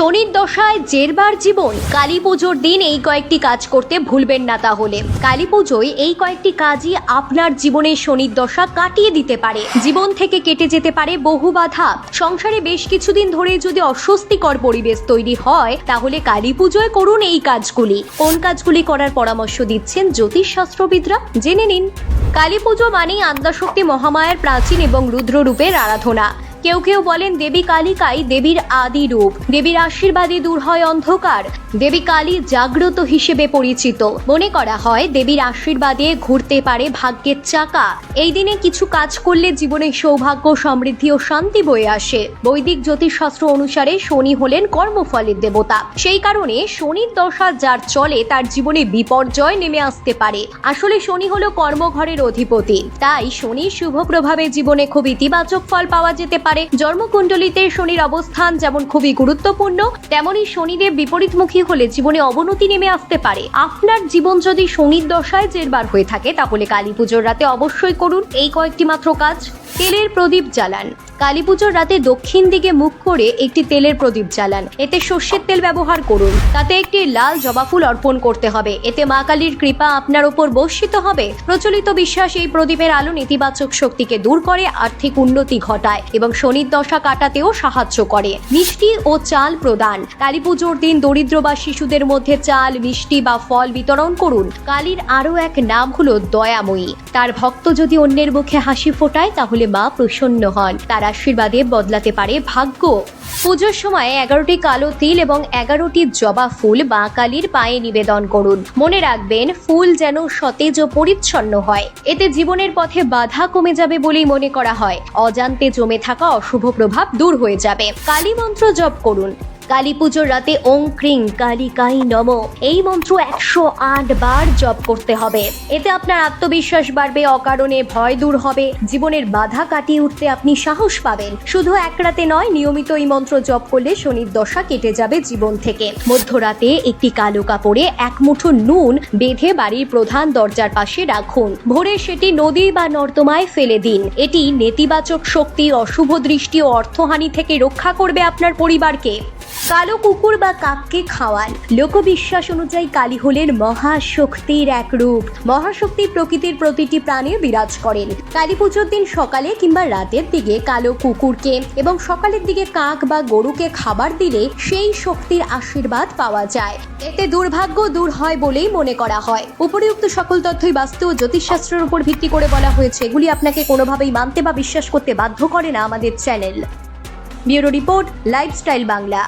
শনির দশায় জেরবার জীবন। কালী পুজোর দিন এই কয়েকটি কাজ করতে ভুলবেন না তাহলে। কালী পুজোয় এই কয়েকটি কাজই আপনার জীবনে শনির দশা কাটিয়ে দিতে পারে। জীবন থেকে কেটে যেতে পারে বহু বাধা। সংসারে বেশ কিছুদিন ধরে যদি অস্বস্তিকর পরিবেশ তৈরি হয়, তাহলে কালী পুজোয় করুন এই কাজগুলি। কোন কাজগুলি করার পরামর্শ দিচ্ছেন জ্যোতিষ শাস্ত্রবিদরা জেনে নিন। কালী পুজো মানেই আদ্যাশক্তি মহামায়ার প্রাচীন এবং রুদ্র রূপের আরাধনা। কেউ কেউ বলেন দেবী কালিকাই দেবীর আদি রূপ। দেবীর আশীর্বাদে দূর হয় অন্ধকার। দেবী কালী জাগ্রত হিসেবে পরিচিত। মনে করা হয় দেবীর আশীর্বাদে ঘুরতে পারে ভাগ্যের চাকা। এই দিনে কিছু কাজ করলে জীবনে সৌভাগ্য, সমৃদ্ধি ও শান্তি বয়ে আসে। বৈদিক জ্যোতিষশাস্ত্র অনুসারে শনি হলেন কর্মফলের দেবতা। সেই কারণে শনির দশা যার চলে, তার জীবনে বিপর্যয় নেমে আসতে পারে। আসলে শনি হলো কর্মঘরের অধিপতি। তাই শনির শুভ প্রভাবে জীবনে খুব ইতিবাচক ফল পাওয়া যেতে পারে। জন্মকুণ্ডলিতে শনির অবস্থান যেমন খুবই গুরুত্বপূর্ণ, তেমনি শনিদেব বিপরীতমুখী হলে জীবনে অবনতি নেমে আসতে পারে। আপনার জীবন যদি শনির দশায় জেরবার হয়ে থাকে, তাহলে কালী পুজোর রাতে অবশ্যই করুন। এই কয়েকটি মাত্র কাজ। তেলের প্রদীপ জ্বালান। কালী পুজোর রাতে দক্ষিণ দিকে মুখ করে একটি তেলের প্রদীপ জ্বালান। এতে সর্ষের তেল ব্যবহার করুন। তাতে একটি লাল জবা ফুল অর্পণ করতে হবে। এতে মা কালীর কৃপা আপনার ওপর বর্ষিত হবে। প্রচলিত বিশ্বাস এই প্রদীপের আলো নেতিবাচক শক্তিকে দূর করে, আর্থিক উন্নতি ঘটায় এবং শনির দশা কাটাতেও সাহায্য করে। মিষ্টি ও চাল প্রদান। কালী পুজোর দিন দরিদ্র বা শিশুদের মধ্যে চাল, মিষ্টি বা ফল বিতরণ করুন। কালীর আরও এক নাম হলো দয়াময়ী। তার ভক্ত যদি অন্যের মুখে হাসি ফোটায়, তাহলে মা প্রসন্ন হন। তার আশীর্বাদে বদলাতে পারে ভাগ্য। পুজোর সময় এগারোটি কালো তিল এবং এগারোটি জবা ফুল বা কালীর পায়ে নিবেদন করুন। মনে রাখবেন, ফুল যেন সতেজ ও পরিচ্ছন্ন হয়। এতে জীবনের পথে বাধা কমে যাবে বলেই মনে করা হয়। অজান্তে জমে থাকা অশুভ প্রভাব দূর হয়ে যাবে। কালী মন্ত্র জপ করুন। কালী পুজোর রাতে ওং ক্রিং কালিকাই নম। এই মন্ত্র একশো আট বার জপ করতে হবে। এতে আপনার আত্মবিশ্বাস বাড়বে, অকারণে ভয় দূর হবে। জীবনের বাধা কাটিয়ে উঠতে আপনি সাহস পাবেন। শুধু এক রাতে নয়, নিয়মিত এই মন্ত্র জপ করলে শনির দশা কেটে যাবে জীবন থেকে। মধ্যরাতে একটি কালো কাপড়ে এক মুঠো নুন বেঁধে বাড়ির প্রধান দরজার পাশে রাখুন। ভোরে সেটি নদী বা নর্দমায় ফেলে দিন। এটি নেতিবাচক শক্তি, অশুভ দৃষ্টি ও অর্থহানি থেকে রক্ষা করবে আপনার পরিবারকে। কালো কুকুর বা কাককে খাওয়ান লোকবিশ্বাস অনুযায়ী কালী হলেন মহাশক্তির এক রূপ। মহাশক্তি প্রকৃতির প্রতিটি প্রাণে বিরাজ করেন। কালী পুজোর দিন সকালে কিংবা রাতের দিকে কালো কুকুরকে এবং সকালের দিকে কাক বা গরুকে খাবার দিলে সেই শক্তির আশীর্বাদ পাওয়া যায়। এতে দুর্ভাগ্য দূর হয় বলেই মনে করা হয়। উপরিউক্ত সকল তথ্যই বাস্তু ও জ্যোতিষশাস্ত্রের উপর ভিত্তি করে বলা হয়েছে। এগুলি আপনাকে কোনোভাবেই মানতে বা বিশ্বাস করতে বাধ্য করে না আমাদের channel. Bureau report, lifestyle Bangla.